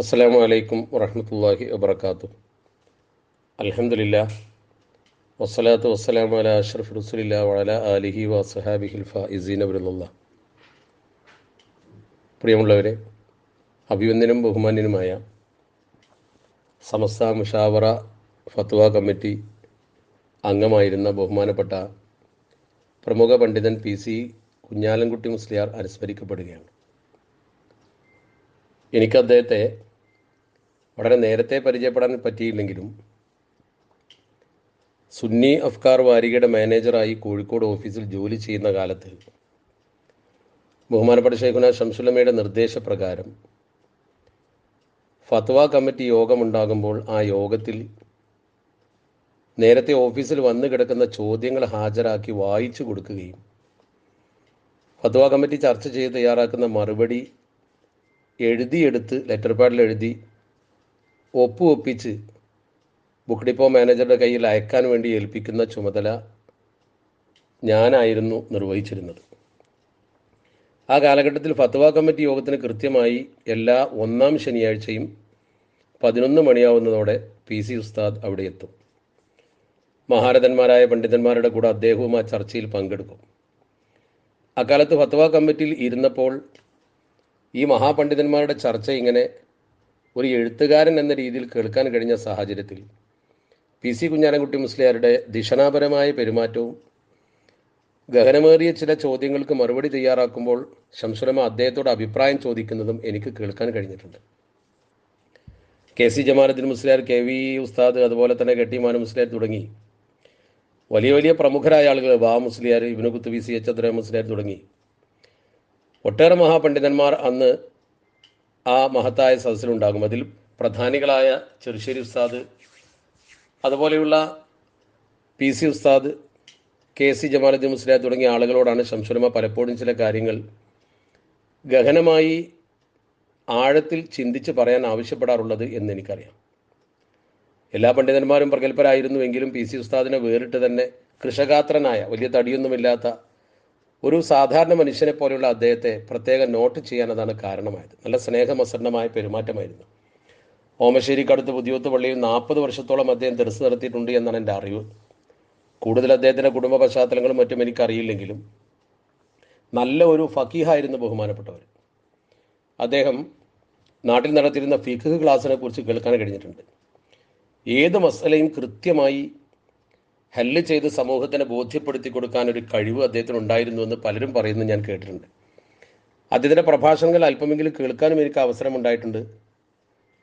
അസ്സലാമു വലൈക്കും വറഹമത്തല്ലാഹി വബർക്കാത്തു അലഹമില്ല വസ്സലാത്തു വസ്സലാം അല അഷ്റഫ് റസുലില്ല അലിഹി ആലിഹി വസഹാബിഹിൽ ഫായിസീന അബ്രുല്ല പ്രിയമുള്ളവരെ അഭിവന്ദനും ബഹുമാന്യനുമായ സമസ്ത മുഷാവറ ഫത്വ കമ്മിറ്റി അംഗമായിരുന്ന ബഹുമാനപ്പെട്ട പ്രമുഖ പണ്ഡിതൻ പി സി കുഞ്ഞാലൻകുട്ടി മുസ്ലിയാർ അനുസ്മരിക്കപ്പെടുകയാണ്. എനിക്ക് അദ്ദേഹത്തെ വളരെ നേരത്തെ പരിചയപ്പെടാൻ പറ്റിയില്ലെങ്കിലും സുന്നി അഫ്കാർ വാരികയുടെ മാനേജറായി കോഴിക്കോട് ഓഫീസിൽ ജോലി ചെയ്യുന്ന കാലത്ത് ബഹുമാനപ്പെട്ട ഷെയ്ഖുന ഷംസുലമയുടെ നിർദ്ദേശപ്രകാരം ഫത്വ കമ്മിറ്റി യോഗമുണ്ടാകുമ്പോൾ ആ യോഗത്തിൽ നേരത്തെ ഓഫീസിൽ വന്നു കിടക്കുന്ന ചോദ്യങ്ങൾ ഹാജരാക്കി വായിച്ചു കൊടുക്കുകയും ഫത്വ കമ്മിറ്റി ചർച്ച ചെയ്ത് തയ്യാറാക്കുന്ന മറുപടി എഴുതിയെടുത്ത് ലെറ്റർ പാഡിൽ എഴുതി ഒപ്പ് ഒപ്പിച്ച് ബുക്ക് ഡിപ്പോ മാനേജറുടെ കയ്യിൽ അയക്കാൻ വേണ്ടി ഏൽപ്പിക്കുന്ന ചുമതല ഞാനായിരുന്നു നിർവഹിച്ചിരുന്നത്. ആ കാലഘട്ടത്തിൽ ഫത്വ കമ്മിറ്റി യോഗത്തിന് കൃത്യമായി എല്ലാ ഒന്നാം ശനിയാഴ്ചയും പതിനൊന്ന് മണിയാവുന്നതോടെ പി സി ഉസ്താദ് അവിടെ എത്തും. മഹാരഥന്മാരായ പണ്ഡിതന്മാരുടെ കൂടെ അദ്ദേഹവും ആ ചർച്ചയിൽ പങ്കെടുക്കും. അക്കാലത്ത് ഫത്വ കമ്മിറ്റിയിൽ ഇരുന്നപ്പോൾ ഈ മഹാപണ്ഡിതന്മാരുടെ ചർച്ച ഇങ്ങനെ ഒരു എഴുത്തുകാരൻ എന്ന രീതിയിൽ കേൾക്കാൻ കഴിഞ്ഞ സാഹചര്യത്തിൽ പി സി കുഞ്ഞാനൻകുട്ടി മുസ്ലിയാരുടെ ദിഷണാപരമായ പെരുമാറ്റവും ഗഹനമേറിയ ചില ചോദ്യങ്ങൾക്ക് മറുപടി തയ്യാറാക്കുമ്പോൾ ശംസുരമ അദ്ദേഹത്തോട് അഭിപ്രായം ചോദിക്കുന്നതും എനിക്ക് കേൾക്കാൻ കഴിഞ്ഞിട്ടുണ്ട്. K C Jamaluddin Musliyar K V Ustad അതുപോലെ തന്നെ കെട്ടിമാന മുസ്ലിയാർ തുടങ്ങി. വലിയ വലിയ പ്രമുഖരായ ആളുകൾ വാ മുസ്ലിയാർ ഇബിനു കുത്തുബി സി എച്ച് അദ്ര മുസ്ലിയാർ തുടങ്ങി. ഒട്ടേറെ മഹാപണ്ഡിതന്മാർ അന്ന് ആ മഹത്തായ സദസ്സിലുണ്ടാകും. അതിൽ പ്രധാനികളായ ചെറുശ്ശേരി ഉസ്താദ് അതുപോലെയുള്ള P C Ustad K C Jamaluddin മുസ്ലിയ തുടങ്ങിയ ആളുകളോടാണ് ശംസുലമ പലപ്പോഴും ചില കാര്യങ്ങൾ ഗഹനമായി ആഴത്തിൽ ചിന്തിച്ച് പറയാൻ ആവശ്യപ്പെടാറുള്ളത് എന്ന് എനിക്കറിയാം. എല്ലാ പണ്ഡിതന്മാരും പ്രഗത്ഭരായിരുന്നുവെങ്കിലും പി സി ഉസ്താദിനെ വേറിട്ട് തന്നെ കൃഷകാത്രനായ വലിയ തടിയൊന്നുമില്ലാത്ത ഒരു സാധാരണ മനുഷ്യനെ പോലെയുള്ള അദ്ദേഹത്തെ പ്രത്യേകം നോട്ട് ചെയ്യാൻ അതാണ് കാരണമായത്. നല്ല സ്നേഹമസന്നമായ പെരുമാറ്റമായിരുന്നു. ഓമശ്ശേരിക്കടുത്ത് പുതിയൂത്ത് പള്ളിയിൽ നാൽപ്പത് വർഷത്തോളം അദ്ദേഹം തെരസ് നടത്തിയിട്ടുണ്ട് എന്നാണ് എന്റെ അറിവ്. കൂടുതൽ അദ്ദേഹത്തിന്റെ കുടുംബ പശ്ചാത്തലങ്ങളും മറ്റും എനിക്കറിയില്ലെങ്കിലും നല്ല ഒരു ഫക്കീഹായിരുന്നു ബഹുമാനപ്പെട്ടവർ. അദ്ദേഹം നാട്ടിൽ നടത്തിയിരുന്ന ഫിഖ് ക്ലാസ്സിനെ കുറിച്ച് കേൾക്കാൻ കഴിഞ്ഞിട്ടുണ്ട്. ഏത് മസലയും കൃത്യമായി ഹല്ല് ചെയ്ത് സമൂഹത്തിനെ ബോധ്യപ്പെടുത്തി കൊടുക്കാൻ ഒരു കഴിവ് അദ്ദേഹത്തിന് ഉണ്ടായിരുന്നു എന്ന് പലരും പറയുന്നത് ഞാൻ കേട്ടിട്ടുണ്ട്. അദ്ദേഹത്തിന്റെ പ്രഭാഷണങ്ങൾ അല്പമെങ്കിലും കേൾക്കാനും എനിക്ക് അവസരമുണ്ടായിട്ടുണ്ട്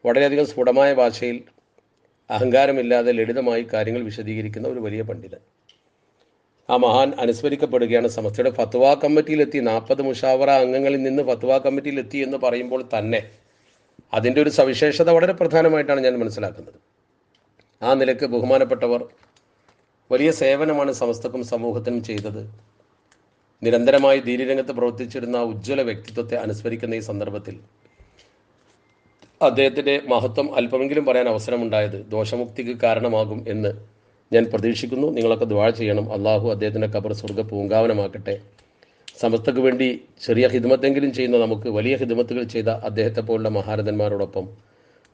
വളരെയധികം സ്ഫുടമായ ഭാഷയിൽ അഹങ്കാരമില്ലാതെ ലളിതമായി കാര്യങ്ങൾ വിശദീകരിക്കുന്ന ഒരു വലിയ പണ്ഡിതൻ. ആ മഹാൻ അനുസ്മരിക്കപ്പെടുകയാണ്. സമസ്തയുടെ ഫത്വ കമ്മിറ്റിയിലെത്തി. നാൽപ്പത് മുഷാവറ അംഗങ്ങളിൽ നിന്ന് ഫത്വ കമ്മിറ്റിയിലെത്തി എന്ന് പറയുമ്പോൾ തന്നെ അതിന്റെ ഒരു സവിശേഷത വളരെ പ്രധാനമായിട്ടാണ് ഞാൻ മനസ്സിലാക്കുന്നത്. ആ നിലയ്ക്ക് ബഹുമാനപ്പെട്ടവർ വലിയ സേവനമാണ് സമസ്തക്കും സമൂഹത്തിനും ചെയ്തത്. നിരന്തരമായി ദീനിരംഗത്ത് പ്രവർത്തിച്ചിരുന്ന ഉജ്ജ്വല വ്യക്തിത്വത്തെ അനുസ്മരിക്കുന്ന ഈ സന്ദർഭത്തിൽ അദ്ദേഹത്തിന്റെ മഹത്വം അല്പമെങ്കിലും പറയാൻ അവസരമുണ്ടായത് ദോഷമുക്തിക്ക് കാരണമാകും എന്ന് ഞാൻ പ്രതീക്ഷിക്കുന്നു. നിങ്ങളൊക്കെ ദ്വാഴ ചെയ്യണം. അള്ളാഹു അദ്ദേഹത്തിന്റെ കബർ സ്വർഗ പൂങ്കാവനമാക്കട്ടെ. സമസ്തക്ക് വേണ്ടി ചെറിയ ഹിദ്മത്തെങ്കിലും ചെയ്യുന്ന നമുക്ക് വലിയ ഹിദ്മത്തുകൾ ചെയ്ത അദ്ദേഹത്തെ പോലുള്ള മഹാരഥന്മാരോടൊപ്പം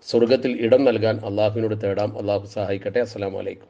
സ്വർഗത്തിൽ ഇടം നൽകാൻ അള്ളാഹുവിനോട് തേടാം. അള്ളാഹു സഹായിക്കട്ടെ. അസ്സാം വലൈക്കും